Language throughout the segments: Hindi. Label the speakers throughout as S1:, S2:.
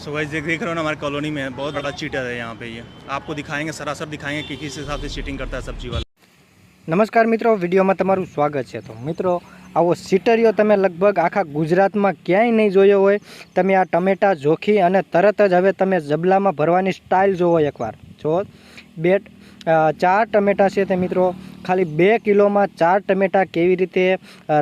S1: सो गाइस देख देख रहे हो ना हमारी कॉलोनी में बहुत बड़ा चीटर है यहाँ पे ये आपको दिखाएंगे सरासर दिखाएंगे कि किस हिसाब से चीटिंग करता है सब्जी वाला
S2: નમસ્કાર મિત્રો વિડીયોમાં તમારું સ્વાગત છે તો મિત્રો આવો સીટરીઓ તમે લગભગ આખા ગુજરાતમાં ક્યાંય નહીં જોયો હોય તમે આ ટમેટા જોખી અને તરત જ હવે તમે જબલામાં ભરવાની સ્ટાઇલ જોવો એકવાર જો બે અ, ચાર ટમેટા છે તે મિત્રો. ખાલી બે કિલોમાં ચાર ટમેટા કેવી રીતે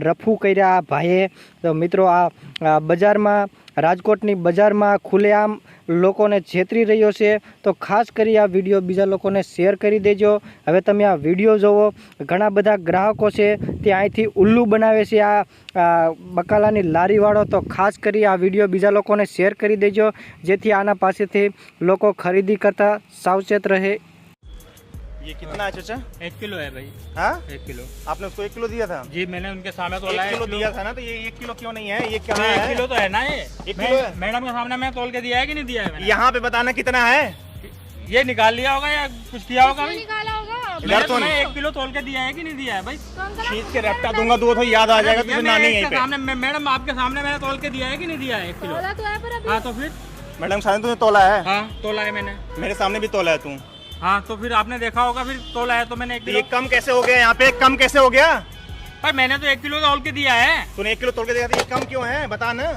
S2: રફું કર્યા આ ભાઈએ? તો મિત્રો આ બજારમાં, રાજકોટની બજારમાં ખુલ્લેઆમ લોકોને છેતરી રહ્યો છે. તો ખાસ કરી આ વીડિયો બીજા લોકોને શેર કરી દેજો. હવે તમે આ વીડિયો જોવો. ઘણા બધા ગ્રાહકો છે તે અહીંથી ઉલ્લુ બનાવે છે આ બકાલાની લારીવાળો. તો ખાસ કરી આ વીડિયો બીજા લોકોને શેર કરી દેજો. જેથી આના પાસેથી લોકો ખરીદી કરતાં સાવચેત રહે.
S1: ये कितना है चाचा?
S3: एक किलो है भाई।
S1: हाँ?
S3: एक किलो।
S1: आपने उसको एक किलो दिया था?
S3: जी मैंने उनके सामने तोला
S1: एक किलो दिया था ना तो ये एक किलो क्यों नहीं है? ये क्या
S3: तो एक किलो तो है ना ये।
S1: एक किलो
S3: मैडम के सामने मैं तोल के दिया है कि नहीं दिया है
S1: यहाँ पे बताना कितना है?
S3: ये निकाल लिया होगा या कुछ किया होगा भाई
S4: निकाला होगा।
S1: तो
S3: एक किलो तोल के दिया है कि नहीं दिया है भाई?
S1: खींच के रट्टा दूँगा दो तो याद आ जाएगा तुझे नानी यहीं पे।
S3: सामने मैडम आपके सामने मैंने तोल के दिया है कि नहीं दिया है एक किलो?
S4: तो है पर अभी।
S3: हाँ तो फिर?
S1: मैडम सामने तुझे तोला है?
S3: हाँ तोला है मैंने।
S1: मेरे सामने भी तोला है तू।
S3: हाँ तो फिर आपने देखा होगा फिर तोला है तो मैंने एक
S1: तो
S3: किलो।
S1: कम कैसे हो गया यहाँ पे? कम कैसे हो गया?
S3: पर मैंने तो एक किलो तोल के दिया है।
S1: तूने एक किलो तोल के दिया था ये कम क्यों है? बता ना।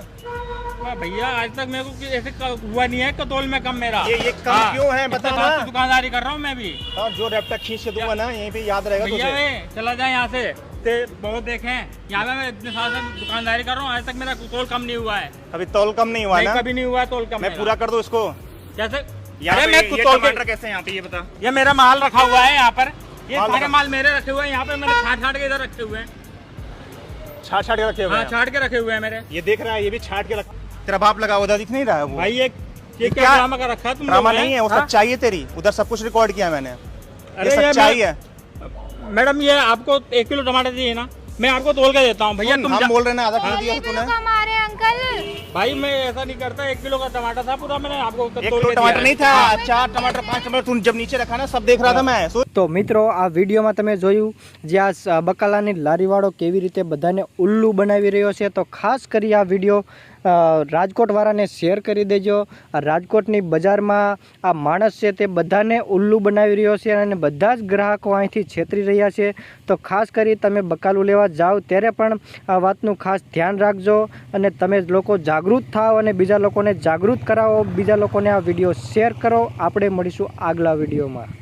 S3: भैया आज तक मेरे को ऐसे हुआ नहीं है कतोल में कम मेरा।
S1: ये- ये कम
S3: हाँ,
S1: क्यों है? बता ना।
S3: तो दुकानदारी कर रहा हूँ मैं भी।
S1: और जो रैप्टा खींच के दूँगा ना यहीं पे याद रहेगा
S3: भैया चला जाए यहाँ से। ते बहुत देखे यहाँ पे मैं इतने साल से दुकानदारी कर रहा हूँ आज तक मेरा तोल कम नहीं हुआ है।
S1: अभी तोल कम नहीं हुआ ना?
S3: कभी नहीं हुआ है तोल कम
S1: मैं पूरा कर दूँ इसको?
S3: कैसे
S1: पे
S3: मैं
S1: टमाटर
S3: के
S1: कैसे यहाँ पे ये बता।
S3: ये मेरा माल रखा हुआ है यहाँ पर। ये सारे माल मेरे रखे हुए हैं यहाँ पे मैंने छाट छाट के इधर रखे हुए हैं।
S1: छाट छाट के रखे हुए
S3: हाँ
S1: हैं।
S3: छाट के रखे हुए हैं मेरे।
S1: ये देख रहा है ये भी छाट के रख तेरा बाप लगा हुआ दिख नहीं रहा है वो?
S3: भाई ये
S1: ये क्या-
S3: क्या ड्रामा का रखा है तुम
S1: ड्रामा नहीं है वो
S3: हाँ?
S1: सच्चाई है तेरी। उधर सब कुछ रिकॉर्ड किया मैंने।
S3: अरे
S1: सच्चाई है।
S3: मैडम ये आपको एक किलो टमाटर दिए ना? मैं आपको तोल के देता हूँ भैया तुम
S1: बोल रहे हैं ना आधा किलो दिया
S4: ये
S1: तूने।
S4: हैं अंकल।
S3: भाई मैं ऐसा नहीं करता एक किलो का टमाटर था पूरा मैंने आपको
S1: एक किलो टमाटर नहीं था चार टमाटर पाँच टमाटर तुम जब नीचे रखा ना सब देख रहा था मैं। सुन
S2: તો મિત્રો, આ વિડીયોમાં તમે જોયું જે આ બકાલાની લારીવાળો કેવી રીતે બધાને ઉલ્લુ બનાવી રહ્યો છે, તો ખાસ કરી આ વીડિયો રાજકોટવાળાને શેર કરી દેજો. રાજકોટની બજારમાં આ માણસ છે તે બધાને ઉલ્લુ બનાવી રહ્યો છે અને બધા જ ગ્રાહકો અહીંથી છેતરી રહ્યા છે. તો ખાસ કરી તમે બકાલું લેવા જાઓ ત્યારે પણ આ વાતનું ખાસ ધ્યાન રાખજો અને તમે લોકો જાગૃત થાઓ અને બીજા લોકોને જાગૃત કરાવો. બીજા લોકોને આ વીડિયો શેર કરો. આપણે મળીશું આગલા વિડીયોમાં.